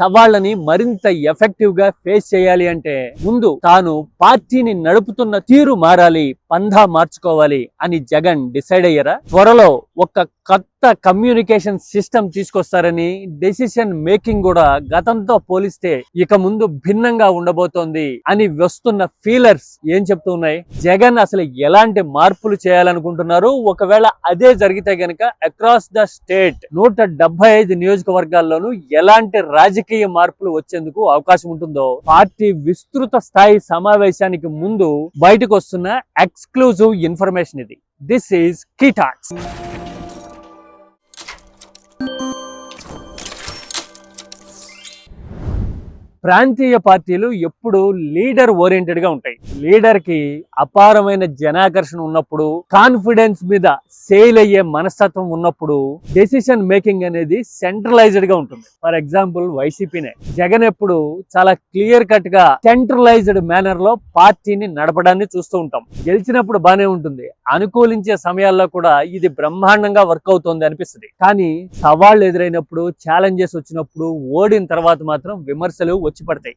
సవాళ్ళని మరింత ఎఫెక్టివ్గా ఫేస్ చేయాలి అంటే ముందు తాను పార్టీని నడుపుతున్న తీరు మారాలి. పంధా మార్చుకోవాలి అని జగన్ డిసైడ్ అయ్యారా? త్వరలో ఒక కొత్త కమ్యూనికేషన్ సిస్టమ్ తీసుకొస్తారని డెసిషన్ మేకింగ్ కూడా గతంతో పోలిస్తే ఇక ముందు భిన్నంగా ఉండబోతోంది అని వస్తున్న ఫీలర్స్ ఏం చెప్తున్నాయి? జగన్ అసలు ఎలాంటి మార్పులు చేయాలనుకుంటున్నారు? ఒకవేళ అదే జరిగితే గనక అక్రాస్ ద స్టేట్ నూట డెబ్బై ఐదు నియోజకవర్గాల్లోనూ ఎలాంటి రాజకీయ మార్పులు వచ్చేందుకు అవకాశం ఉంటుందో పార్టీ విస్తృత స్థాయి సమావేశానికి ముందు బయటకు వస్తున్న ఎక్స్క్లూజివ్ ఇన్ఫర్మేషన్ ఇది. దిస్ ఈజ్ కీటాక్స్ ప్రాంతీయ పార్టీలు ఎప్పుడు లీడర్ ఓరియంటెడ్గా ఉంటాయి. లీడర్కి అపారమైన జనాకర్షణ ఉన్నప్పుడు కాన్ఫిడెన్స్ మీద సేల్ అయ్యే మనస్తత్వం ఉన్నప్పుడు డెసిషన్ మేకింగ్ అనేది సెంట్రలైజ్డ్గా ఉంటుంది. For example వైసీపీనే. జగన్ ఎప్పుడు చాలా క్లియర్ కట్గా సెంట్రలైజ్డ్ మేనర్లో పార్టీని నడపడాన్ని చూస్తూ ఉంటాం. గెలిచినప్పుడు బానే ఉంటుంది. అనుకూలించే సమయాల్లో కూడా ఇది బ్రహ్మాండంగా వర్క్ అవుతోంది అనిపిస్తుంది. కానీ సవాళ్ళు ఎదురైనప్పుడు ఛాలెంజెస్ వచ్చినప్పుడు ఓడిన తర్వాత మాత్రం విమర్శలు వచ్చి పడతాయి.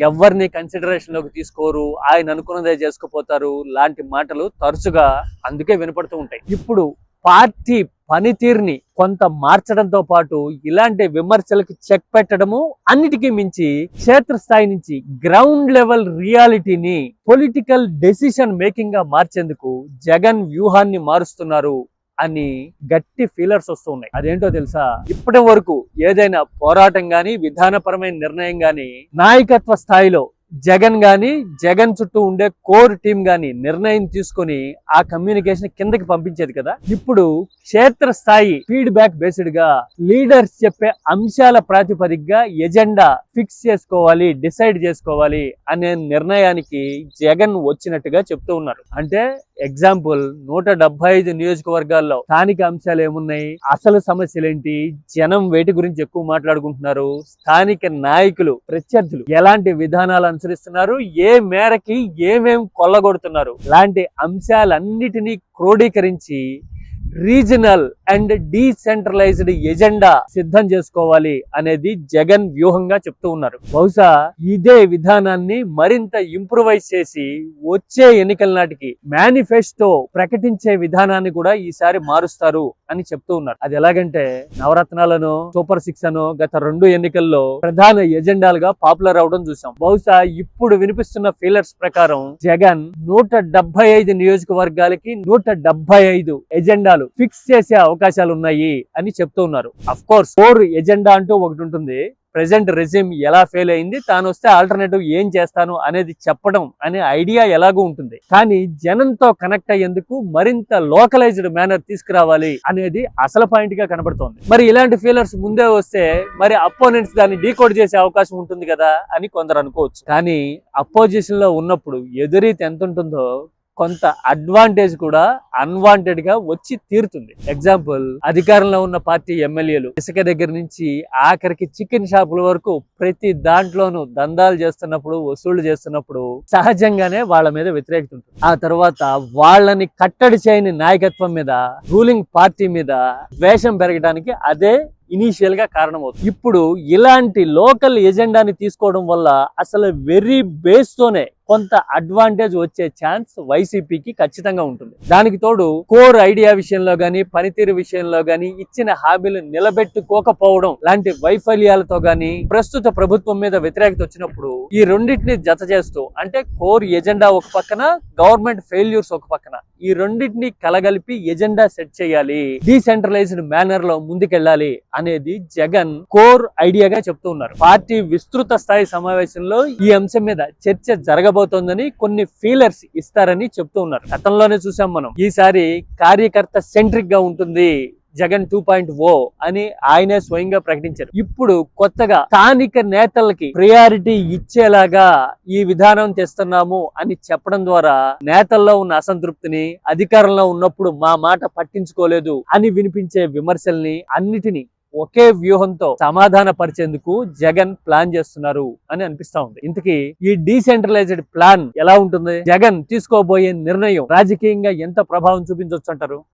ఎవరిని కన్సిడరేషన్లోకి తీసుకోరు ఆయన అనుకున్నదే చేసుకుపోతారు లాంటి మాటలు తరచుగా అందుకే వినపడుతూ ఉంటాయి. ఇప్పుడు పార్టీ పనితీరుని కొంత మార్చడంతో పాటు ఇలాంటి విమర్శలకు చెక్ పెట్టడము అన్నిటికీ మించి క్షేత్రస్థాయి నుంచి గ్రౌండ్ లెవెల్ రియాలిటీని పొలిటికల్ డెసిషన్ మేకింగ్గా మార్చేందుకు జగన్ వ్యూహాన్ని మారుస్తున్నారు. అని గట్టి ఫీలర్స్ వస్తూ ఉన్నాయి అదేంటో తెలుసా? ఇప్పటి వరకు ఏదైనా పోరాటం గాని విధానపరమైన నిర్ణయం గాని నాయకత్వ స్థాయిలో జగన్ కానీ జగన్ చుట్టూ ఉండే కోర్ టీం కానీ నిర్ణయం తీసుకొని ఆ కమ్యూనికేషన్ కిందకి పంపించేది కదా. ఇప్పుడు క్షేత్ర స్థాయి ఫీడ్బ్యాక్ బేస్డ్గా లీడర్స్ చెప్పే అంశాల ప్రాతిపదికగా ఎజెండా ఫిక్స్ చేసుకోవాలి డిసైడ్ చేసుకోవాలి అనే నిర్ణయానికి జగన్ వచ్చినట్టుగా చెప్తూ ఉన్నారు. అంటే ఎగ్జాంపుల్ నూట డెబ్బై ఐదు నియోజకవర్గాల్లో స్థానిక అంశాలు ఏమున్నాయి? అసలు సమస్యలు ఏంటి జనం వేటి గురించి ఎక్కువ మాట్లాడుకుంటున్నారు? స్థానిక నాయకులు ప్రత్యర్థులు ఎలాంటి విధానాలను అనుసరిస్తున్నారు ఏ మేరకి ఏమేం కొల్లగొడుతున్నారు. లాంటి అంశాలన్నిటినీ క్రోడీకరించి రీజనల్ అండ్ డీసెంట్రలైజ్డ్ ఎజెండా సిద్ధం చేసుకోవాలి అనేది జగన్ వ్యూహంగా చెప్తూ ఉన్నారు. బహుశా ఇదే విధానాన్ని మరింత ఇంప్రూవైజ్ చేసి వచ్చే ఎన్నికల నాటికి మేనిఫెస్టో ప్రకటించే విధానాన్ని కూడా ఈసారి మారుస్తారు అని చెప్తూ ఉన్నారు. అది ఎలాగంటే నవరత్నాలను సూపర్ సిక్స్ అను గత రెండు ఎన్నికల్లో ప్రధాన ఎజెండాలుగా పాపులర్ అవడం చూసాం. బహుశా ఇప్పుడు వినిపిస్తున్న ఫీలర్స్ ప్రకారం జగన్ నూట ఐదు నియోజకవర్గాలకి నూట ఎజెండాలు ఐదు ఫిక్స్ చేసే అవకాశాలు ఉన్నాయి అని చెప్తూ ఉన్నారు. అఫ్ కోర్స్ ఫోర్ ఎజెండా అంటూ ఒకటి ఉంటుంది. ప్రెసెంట్ రెజ్యూమ్ ఎలా ఫెయిల్ అయింది తాను వస్తే ఆల్టర్నేటివ్ ఏం చేస్తాను అనేది చెప్పడం అనే ఐడియా ఎలాగూ ఉంటుంది. కానీ జనంతో కనెక్ట్ అయ్యేందుకు మరింత లోకలైజ్డ్ మేనర్ తీసుకురావాలి అనేది అసలు పాయింట్గా కనబడుతోంది. మరి ఇలాంటి ఫీలర్స్ ముందే వస్తే మరి అపోనెంట్స్ దాన్ని డీకోడ్ చేసే అవకాశం ఉంటుంది కదా అని కొందరు అనుకోవచ్చు. కానీ అపోజిషన్లో ఉన్నప్పుడు ఎదురీతి ఎంత ఉంటుందో కొంత అడ్వాంటేజ్ కూడా అన్వాంటెడ్గా వచ్చి తీరుతుంది. ఎగ్జాంపుల్ అధికారంలో ఉన్న పార్టీ ఎమ్మెల్యేలు ఇసుక దగ్గర నుంచి ఆఖరికి చికెన్ షాపుల వరకు ప్రతి దాంట్లోనూ దందాలు చేస్తున్నప్పుడు వసూళ్ళు చేస్తున్నప్పుడు సహజంగానే వాళ్ళ మీద వ్యతిరేకత ఉంటుంది. ఆ తర్వాత వాళ్ళని కట్టడి చేయని నాయకత్వం మీద రూలింగ్ పార్టీ మీద ద్వేషం పెరగడానికి అదే ఇనీషియల్గా కారణమవుతుంది. ఇప్పుడు ఇలాంటి లోకల్ ఎజెండాని తీసుకోవడం వల్ల అసలు వెరీ బేస్ తోనే కొంత అడ్వాంటేజ్ వచ్చే ఛాన్స్ వైసీపీకి ఖచ్చితంగా ఉంటుంది. దానికి తోడు కోర్ ఐడియా విషయంలో గానీ పనితీరు విషయంలో గానీ ఇచ్చిన హామీలు నిలబెట్టుకోకపోవడం లాంటి వైఫల్యాలతో గానీ ప్రస్తుత ప్రభుత్వం మీద వ్యతిరేకత వచ్చినప్పుడు ఈ రెండింటిని జత చేస్తూ అంటే కోర్ ఎజెండా ఒక పక్కన గవర్నమెంట్ ఫెయిల్యూర్స్ ఒక పక్కన ఈ రెండింటిని కలగలిపి ఎజెండా సెట్ చేయాలి. డీసెంట్రలైజ్డ్ మేనర్లో ముందుకెళ్ళాలి అనేది జగన్ కోర్ ఐడియాగా చెప్తూ ఉన్నారు. పార్టీ విస్తృత స్థాయి సమావేశంలో ఈ అంశం మీద చర్చ జరగబో జరగబోతోందని కొన్ని ఫీలర్స్ ఇస్తారని చెప్తూ ఉన్నారు. గతంలోనే చూసాం మనం. ఈసారి కార్యకర్త సెంట్రిక్గా ఉంటుంది జగన్ టూ పాయింట్ ఓ అని ఆయనే స్వయంగా ప్రకటించారు. ఇప్పుడు కొత్తగా స్థానిక నేతలకి ప్రియారిటీ ఇచ్చేలాగా ఈ విధానం తెస్తున్నాము అని చెప్పడం ద్వారా నేతల్లో ఉన్న అసంతృప్తిని అధికారంలో ఉన్నప్పుడు మా మాట పట్టించుకోలేదు అని వినిపించే విమర్శల్ని అన్నిటినీ ఒకే వ్యూహంతో సమాధాన పరిచేందుకు జగన్ ప్లాన్ చేస్తున్నారు అని అనిపిస్తా ఉంది. ఇంతకీ ఈ డీసెంట్రలైజ్డ్ ప్లాన్ ఎలా ఉంటుంది? జగన్ తీసుకోబోయే నిర్ణయం రాజకీయంగా ఎంత ప్రభావం చూపించవచ్చు అంటారు?